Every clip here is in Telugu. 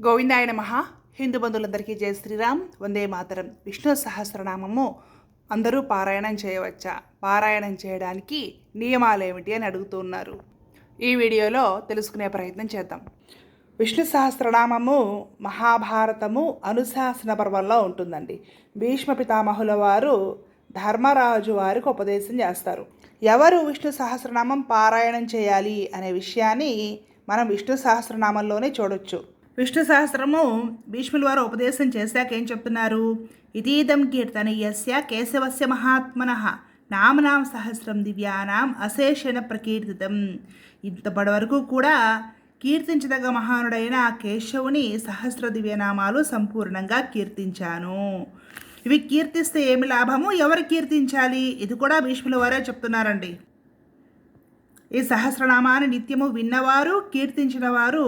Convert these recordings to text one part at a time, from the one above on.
గోవిందాయన మహా హిందూ బంధువులందరికీ జయ శ్రీరామ్. వందే మాతరం. విష్ణు సహస్రనామము అందరూ పారాయణం చేయవచ్చా? పారాయణం చేయడానికి నియమాలు ఏమిటి అని అడుగుతున్నారు ఈ వీడియోలో తెలుసుకునే ప్రయత్నం చేద్దాం. విష్ణు సహస్రనామము మహాభారతము అనుశాసన పర్వంలో ఉంటుందండి. భీష్మ పితామహుల వారు ధర్మరాజు వారికి ఉపదేశం చేస్తారు. ఎవరు విష్ణు సహస్రనామం పారాయణం చేయాలి అనే విషయాన్ని మనం విష్ణు సహస్రనామంలోనే చూడొచ్చు. విష్ణు సహస్రము భీష్ముల వారు ఉపదేశం చేశాక ఏం చెప్తున్నారు? ఇదీదం కీర్తనీయస్య కేశవస్య మహాత్మన. నామనాం సహస్రం దివ్యానాం అశేషణ ప్రకీర్తితం. ఇంతపటి వరకు కూడా కీర్తించదగ్గ మహానుడైన కేశవుని సహస్ర దివ్యనామాలు సంపూర్ణంగా కీర్తించాను. ఇవి కీర్తిస్తే ఏమి లాభము? ఎవరు కీర్తించాలి? ఇది కూడా భీష్ముల వారే చెప్తున్నారండి. ఈ సహస్రనామాన్ని నిత్యము విన్నవారు కీర్తించిన వారు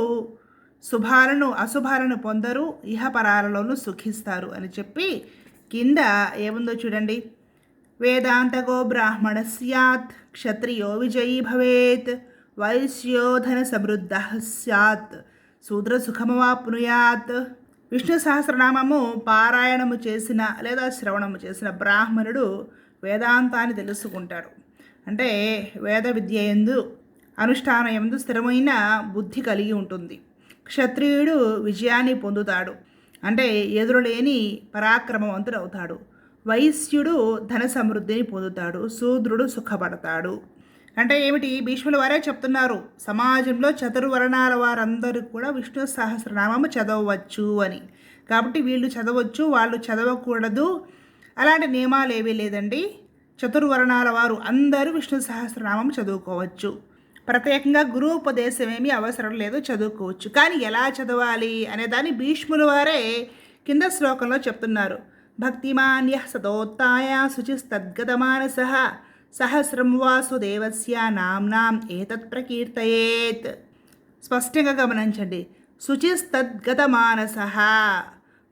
శుభాలను అశుభాలను పొందరు ఇహపరాలలోనూ సుఖిస్తారు అని చెప్పి కింద ఏముందో చూడండి. వేదాంతగో బ్రాహ్మణ స్యాత్ క్షత్రియో విజయీ భవేత్ వైశ్యోధన సమృద్ధ స్యాత్ శూద్ర సుఖమవాప్నుయాత్ విష్ణు సహస్రనామము పారాయణము చేసిన లేదా శ్రవణము చేసిన బ్రాహ్మణుడు వేదాంతాన్ని తెలుసుకుంటాడు. అంటే వేద విద్య ఎందు అనుష్ఠానం ఎందు స్థిరమైన బుద్ధి కలిగి ఉంటుంది. క్షత్రియుడు విజయాన్ని పొందుతాడు. అంటే ఎదురులేని పరాక్రమవంతుడు అవుతాడు వైశ్యుడు ధన సమృద్ధిని పొందుతాడు. శూద్రుడు సుఖపడతాడు. అంటే ఏమిటి? భీష్ముల వారే చెప్తున్నారు. సమాజంలో చతుర్వర్ణాల వారందరూ కూడా విష్ణు సహస్రనామము చదవవచ్చు అని. కాబట్టి వీళ్ళు చదవచ్చు వాళ్ళు చదవకూడదు. అలాంటి నియమాలు ఏవీ లేదండి. చతుర్వర్ణాల వారు అందరూ విష్ణు సహస్రనామం చదువుకోవచ్చు. ప్రత్యేకంగా గురువుపదేశం ఏమీ అవసరం లేదు చదువుకోవచ్చు. కానీ ఎలా చదవాలి అనే దాన్ని భీష్ముల వారే కింద శ్లోకంలో చెప్తున్నారు. భక్తిమాన్య సదోత్తాయ శుచిస్తద్గతమానస సహస్రం వాసుదేవస్య నామ్నాం ఏతత్ ప్రకీర్తయేత్. స్పష్టంగా గమనించండి. శుచిస్తద్గత మానస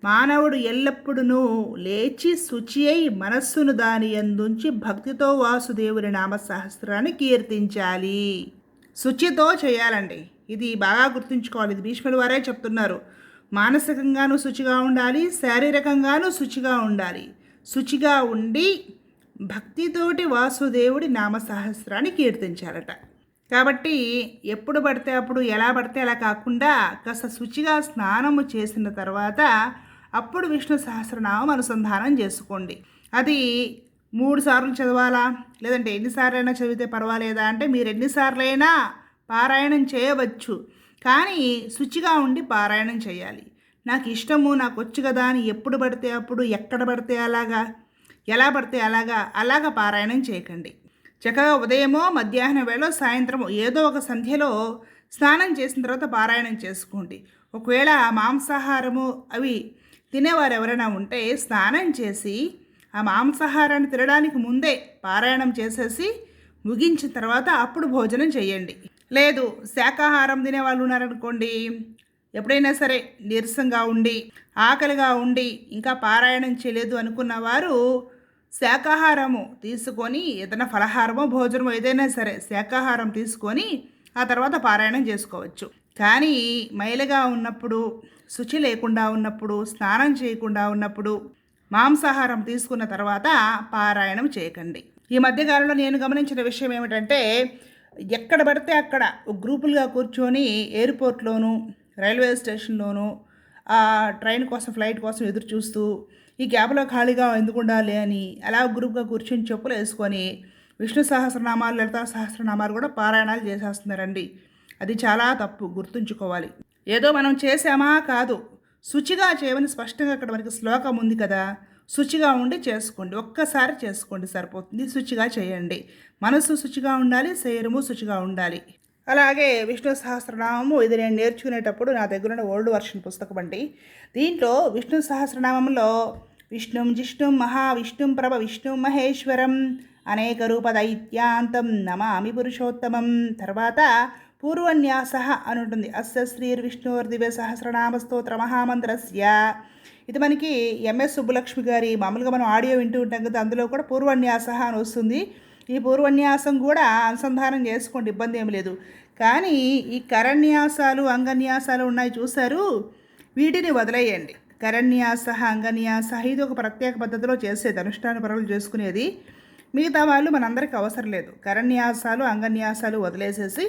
మానవుడు ఎల్లప్పుడూ లేచి శుచి అయి మనస్సును దాని ఎందుంచి భక్తితో వాసుదేవుని నామ సహస్రాన్ని కీర్తించాలి. శుచితో చేయాలండి. ఇది బాగా గుర్తుంచుకోవాలి. ఇది భీష్ముల వారే చెప్తున్నారు. మానసికంగాను శుచిగా ఉండాలి శారీరకంగాను శుచిగా ఉండాలి. శుచిగా ఉండి భక్తితోటి వాసుదేవుడి నామ సహస్రాన్ని కీర్తించాలట. కాబట్టి ఎప్పుడు పడితే అప్పుడు ఎలా పడితే అలా కాకుండా కాస్త శుచిగా స్నానము చేసిన తర్వాత అప్పుడు విష్ణు సహస్రనామం అనుసంధానం చేసుకోండి. అది మూడు సార్లు చదవాలా? లేదంటే ఎన్నిసార్లైనా చదివితే పర్వాలేదా? అంటే మీరు ఎన్నిసార్లైనా పారాయణం చేయవచ్చు. కానీ శుచిగా ఉండి పారాయణం చేయాలి. నాకు ఇష్టము నాకు వచ్చు కదా అని ఎప్పుడు పడితే అప్పుడు ఎక్కడ పడితే అలాగా ఎలా పడితే అలాగా అలాగా పారాయణం చేయకండి. చక్కగా ఉదయమో మధ్యాహ్నం వేళ సాయంత్రమో ఏదో ఒక సంధ్యలో స్నానం చేసిన తర్వాత పారాయణం చేసుకోండి. ఒకవేళ మాంసాహారము అవి తినేవారు ఎవరైనా ఉంటే స్నానం చేసి ఆ మాంసాహారాన్ని తినడానికి ముందే పారాయణం చేసేసి ముగించిన తర్వాత అప్పుడు భోజనం చేయండి. లేదు శాకాహారం తినే వాళ్ళు ఉన్నారనుకోండి ఎప్పుడైనా సరే నీరసంగా ఉండి ఆకలిగా ఉండి ఇంకా పారాయణం చేయలేదు అనుకున్న వారు శాకాహారము తీసుకొని ఏదైనా ఫలహారమో భోజనమో ఏదైనా సరే శాకాహారం తీసుకొని ఆ తర్వాత పారాయణం చేసుకోవచ్చు. కానీ మైలగా ఉన్నప్పుడు శుచి లేకుండా ఉన్నప్పుడు స్నానం చేయకుండా ఉన్నప్పుడు మాంసాహారం తీసుకున్న తర్వాత పారాయణం చేయకండి. ఈ మధ్యకాలంలో నేను గమనించిన విషయం ఏమిటంటే ఎక్కడ పడితే అక్కడ గ్రూపులుగా కూర్చొని ఎయిర్పోర్ట్లోను రైల్వే స్టేషన్లోను ట్రైన్ కోసం ఫ్లైట్ కోసం ఎదురు చూస్తూ ఈ క్యాబ్లో ఖాళీగా ఎందుకు ఉండాలి అని అలా గ్రూప్గా కూర్చొని చెప్పులు వేసుకొని విష్ణు సహస్రనామాలు లలితా సహస్రనామాలు కూడా పారాయణాలు చేసేస్తున్నారండి. అది చాలా తప్పు గుర్తుంచుకోవాలి. ఏదో మనం చేసామా కాదు. శుచిగా చేయమని స్పష్టంగా అక్కడ మనకి శ్లోకం ఉంది కదా. శుచిగా ఉండి చేసుకోండి. ఒక్కసారి చేసుకోండి సరిపోతుంది. శుచిగా చేయండి. మనసు శుచిగా ఉండాలి శరీరము శుచిగా ఉండాలి. అలాగే విష్ణు సహస్రనామము ఇది నేను నేర్చుకునేటప్పుడు నా దగ్గర ఉన్న ఓల్డ్ వర్షన్ పుస్తకం అండి. దీంట్లో విష్ణు సహస్రనామంలో విష్ణుం జిష్ణుం మహావిష్ణుం ప్రభ విష్ణు మహేశ్వరం అనేక రూప దైత్యాంతం నమామి పురుషోత్తమం. తర్వాత పూర్వన్యాస అని ఉంటుంది అస్య శ్రీర్విష్ణుర్దివ్య సహస్రనామ స్తోత్ర మహామంత్రస్య ఇది మనకి ఎంఎస్ సుబ్బలక్ష్మి గారి మామూలుగా మనం ఆడియో వింటూ ఉంటాం కదా అందులో కూడా పూర్వన్యాస అని వస్తుంది. ఈ పూర్వన్యాసం కూడా అనుసంధానం చేసుకోండి ఇబ్బంది ఏం లేదు. కానీ ఈ కరణ్యాసాలు అంగన్యాసాలు ఉన్నాయి చూశారు? వీటిని వదిలేయండి. కరణ్యాస అంగన్యాస ఇది ఒక ప్రత్యేక పద్ధతిలో చేసేది అనుష్ఠాన పరులు చేసుకునేది. మిగతా వాళ్ళు మనందరికీ అవసరం లేదు. కరణ్యాసాలు అంగన్యాసాలు వదిలేసేసి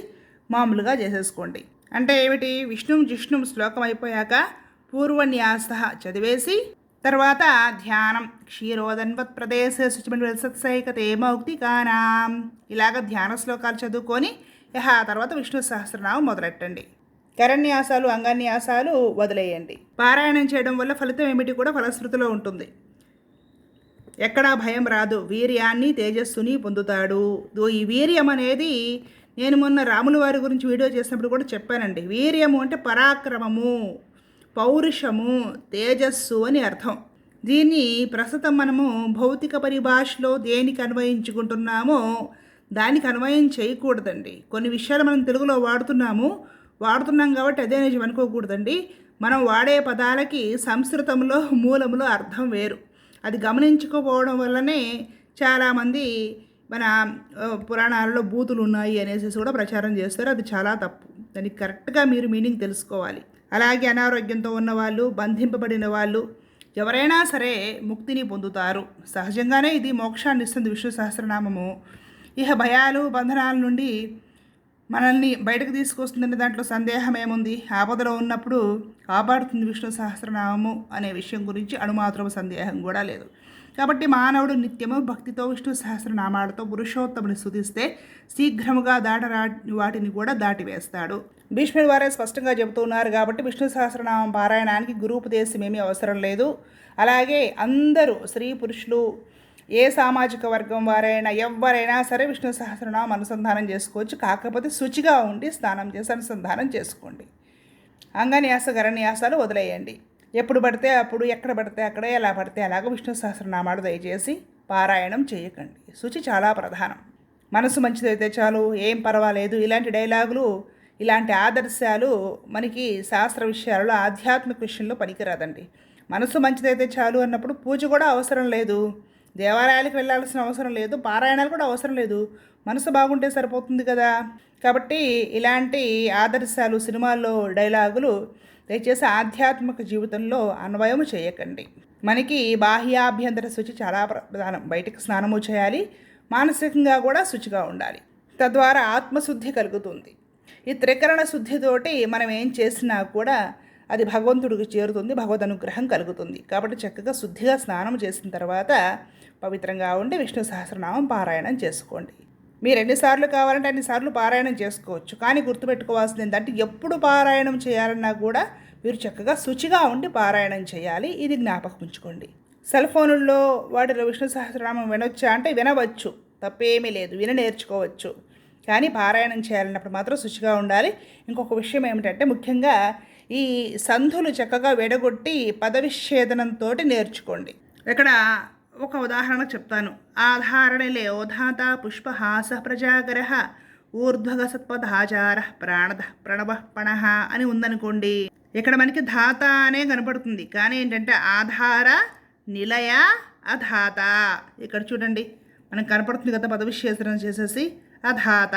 మామూలుగా చేసేసుకోండి. అంటే ఏమిటి? విష్ణు జిష్ణు శ్లోకం అయిపోయాక పూర్వన్యాస చదివేసి తర్వాత ధ్యానం. క్షీరోదన్వత్ ప్రదేశ శుచిమసత్సైకతే మౌక్తికానాం. ఇలాగ ధ్యాన శ్లోకాలు చదువుకొని యహ తర్వాత విష్ణు సహస్రనామం మొదలెట్టండి. కరణ్యాసాలు అంగన్యాసాలు వదిలేయండి. పారాయణం చేయడం వల్ల ఫలితం ఏమిటి కూడా ఫలశ్రుతిలో ఉంటుంది. ఎక్కడా భయం రాదు. వీర్యాన్ని తేజస్సుని పొందుతాడు. ఈ వీర్యం అనేది నేను మొన్న రాముల వారి గురించి వీడియో చేసినప్పుడు కూడా చెప్పానండి. వీర్యము అంటే పరాక్రమము పౌరుషము తేజస్సు అని అర్థం. దీన్ని ప్రస్తుతం మనము భౌతిక పరిభాషలో దేనికి అన్వయించుకుంటున్నామో దానికి అన్వయం చేయకూడదండి. కొన్ని విషయాలు మనం తెలుగులో వాడుతున్నాము వాడుతున్నాం కాబట్టి అదే నిజం అనుకోకూడదండి. మనం వాడే పదాలకి సంస్కృతంలో మూలంలో అర్థం వేరు. అది గమనించుకోపోవడం వల్లనే చాలామంది మన పురాణాలలో బూతులు ఉన్నాయి అనేసి కూడా ప్రచారం చేస్తారు. అది చాలా తప్పు. దానికి కరెక్ట్గా మీరు మీనింగ్ తెలుసుకోవాలి. అలాగే అనారోగ్యంతో ఉన్నవాళ్ళు బంధింపబడిన వాళ్ళు ఎవరైనా సరే ముక్తిని పొందుతారు. సహజంగానే ఇది మోక్షాన్ని ఇస్తుంది విష్ణు సహస్రనామము. ఇహ భయాలు బంధనాల నుండి మనల్ని బయటకు తీసుకొస్తుందనే దాంట్లో సందేహం ఏముంది? ఆపదలో ఉన్నప్పుడు కాపాడుతుంది విష్ణు సహస్రనామము అనే విషయం గురించి అణుమాత్రం సందేహం కూడా లేదు. కాబట్టి మానవుడు నిత్యము భక్తితో విష్ణు సహస్రనామాలతో పురుషోత్తముని స్థుతిస్తే శీఘ్రముగా దాటరా వాటిని కూడా దాటివేస్తాడు. భీష్ముడి వారే స్పష్టంగా చెబుతున్నారు కాబట్టి విష్ణు సహస్రనామం పారాయణానికి గురూపదేశం ఏమీ అవసరం లేదు. అలాగే అందరూ స్త్రీ పురుషులు ఏ సామాజిక వర్గం వారైనా ఎవరైనా సరే విష్ణు సహస్రనామం అనుసంధానం చేసుకోవచ్చు. కాకపోతే శుచిగా ఉండి స్నానం చేసి అనుసంధానం చేసుకోండి. అంగన్యాస గరన్యాసాలు వదిలేయండి. ఎప్పుడు పడితే అప్పుడు ఎక్కడ పడితే అక్కడ ఎలా పడితే అలాగ విష్ణు సహస్రనామాలు దయచేసి పారాయణం చేయకండి. శుచి చాలా ప్రధానం. మనసు మంచిదైతే చాలు ఏం పర్వాలేదు. ఇలాంటి డైలాగులు ఇలాంటి ఆదర్శాలు మనకి శాస్త్ర విషయాలలో ఆధ్యాత్మిక విషయంలో పనికిరాదండి. మనసు మంచిదైతే చాలు అన్నప్పుడు పూజ కూడా అవసరం లేదు. దేవాలయాలకు వెళ్ళాల్సిన అవసరం లేదు. పారాయణాలు కూడా అవసరం లేదు. మనసు బాగుంటే సరిపోతుంది కదా. కాబట్టి ఇలాంటి ఆదర్శాలు సినిమాల్లో డైలాగులు దయచేసి ఆధ్యాత్మిక జీవితంలో అన్వయం చేయకండి. మనకి బాహ్యాభ్యంతర శుచి చాలా ప్రధానం. బయటికి స్నానము చేయాలి మానసికంగా కూడా శుచిగా ఉండాలి. తద్వారా ఆత్మశుద్ధి కలుగుతుంది. ఈ త్రికరణ శుద్ధితోటి మనం ఏం చేసినా కూడా అది భగవంతుడికి చేరుతుంది భగవద్ అనుగ్రహం కలుగుతుంది. కాబట్టి చక్కగా శుద్ధిగా స్నానం చేసిన తర్వాత పవిత్రంగా ఉండి విష్ణు సహస్రనామం పారాయణం చేసుకోండి. మీరు ఎన్నిసార్లు కావాలంటే అన్నిసార్లు పారాయణం చేసుకోవచ్చు. కానీ గుర్తుపెట్టుకోవాల్సింది ఏంటంటే ఎప్పుడు పారాయణం చేయాలన్నా కూడా మీరు చక్కగా శుచిగా ఉండి పారాయణం చేయాలి. ఇది జ్ఞాపకం ఉంచుకోండి. సెల్ ఫోనుల్లో వాటిలో విష్ణు సహస్రనామం వినొచ్చా అంటే వినవచ్చు. తప్పేమీ లేదు. విన నేర్చుకోవచ్చు. కానీ పారాయణం చేయాలన్నప్పుడు మాత్రం శుచిగా ఉండాలి. ఇంకొక విషయం ఏమిటంటే ముఖ్యంగా ఈ సంధులు చక్కగా విడగొట్టి పదవిచ్ఛేదనంతో నేర్చుకోండి. ఇక్కడ ఒక ఉదాహరణ చెప్తాను. ఆధారణలే ఓధాత పుష్పహాస ప్రజాగర. ఊర్ధ్వగ సత్పదాచార ప్రాణద ప్రణవ పణహ అని ఉందనుకోండి. ఇక్కడ మనకి ధాత అనే కనపడుతుంది. కానీ ఏంటంటే ఆధార నిలయ అధాత. ఇక్కడ చూడండి. మనకు కనపడుతుంది కదా పదవిశేషణ చేసేసి అధాత.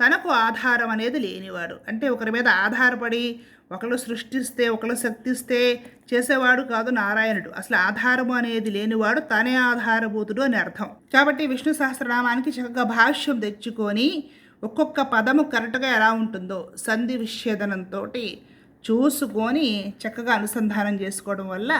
తనకు ఆధారం అనేది లేనివాడు. అంటే ఒకరి మీద ఆధారపడి ఒకళ్ళు సృష్టిస్తే ఒకళ్ళు శక్తిస్తే చేసేవాడు కాదు నారాయణుడు. అసలు ఆధారము అనేది లేనివాడు తనే ఆధారభూతుడు అని అర్థం. కాబట్టి విష్ణు సహస్రనామానికి చక్కగా భాష్యం తెచ్చుకొని ఒక్కొక్క పదము కరెక్ట్గా ఎలా ఉంటుందో సంధి విచ్ఛేదనంతో చూసుకొని చక్కగా అనుసంధానం చేసుకోవడం వల్ల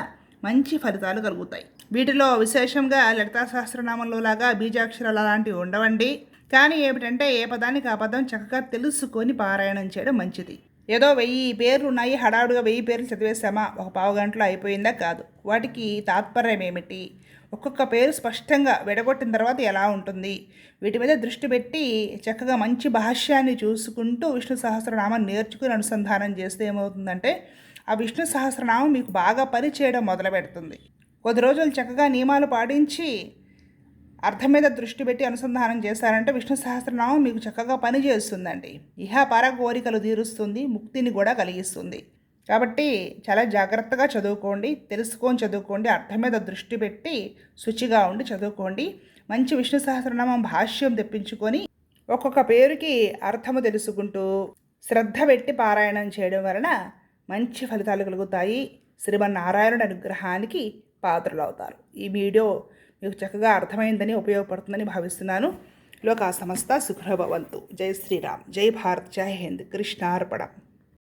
మంచి ఫలితాలు కలుగుతాయి. వీటిలో విశేషంగా లలితా సహస్రనామంలో లాగా బీజాక్షరాలు అలాంటివి ఉండవండి. కానీ ఏమిటంటే ఏ పదానికి ఆ పదం చక్కగా తెలుసుకొని పారాయణం చేయడం మంచిది. ఏదో వెయ్యి పేర్లు ఉన్నాయి హడావుడిగా వెయ్యి పేర్లు చదివేశామా? ఒక పావు గంటలో అయిపోయిందా? కాదు. వాటికి తాత్పర్యం ఏమిటి? ఒక్కొక్క పేరు స్పష్టంగా విడగొట్టిన తర్వాత ఎలా ఉంటుంది? వీటి మీద దృష్టి పెట్టి చక్కగా మంచి భాష్యాన్ని చూసుకుంటూ విష్ణు సహస్రనామం నేర్చుకుని అనుసంధానం చేస్తే ఏమవుతుందంటే ఆ విష్ణు సహస్రనామం మీకు బాగా పని చేయడం మొదలు పెడుతుంది కొద్ది రోజులు చక్కగా నియమాలు పాటించి అర్థం మీద దృష్టి పెట్టి అనుసంధానం చేశారంటే విష్ణు సహస్రనామం మీకు చక్కగా పనిచేస్తుందండి. ఇహ కోరికలు తీరుస్తుంది ముక్తిని కూడా కలిగిస్తుంది. కాబట్టి చాలా జాగ్రత్తగా చదువుకోండి తెలుసుకొని చదువుకోండి అర్థం మీద దృష్టి పెట్టి శుచిగా ఉండి చదువుకోండి. మంచి విష్ణు సహస్రనామం భాష్యం తెప్పించుకొని ఒక్కొక్క పేరుకి అర్థము తెలుసుకుంటూ శ్రద్ధ పెట్టి పారాయణం చేయడం వలన మంచి ఫలితాలు కలుగుతాయి. శ్రీమన్నారాయణుడి అనుగ్రహానికి పాత్రలవుతారు. ఈ వీడియో మీకు చక్కగా అర్థమైందని ఉపయోగపడుతుందని భావిస్తున్నాను. లోకా సమస్త సుఖభవంతు జై శ్రీరామ్. జై భారత్. జై హింద్. కృష్ణార్పణం.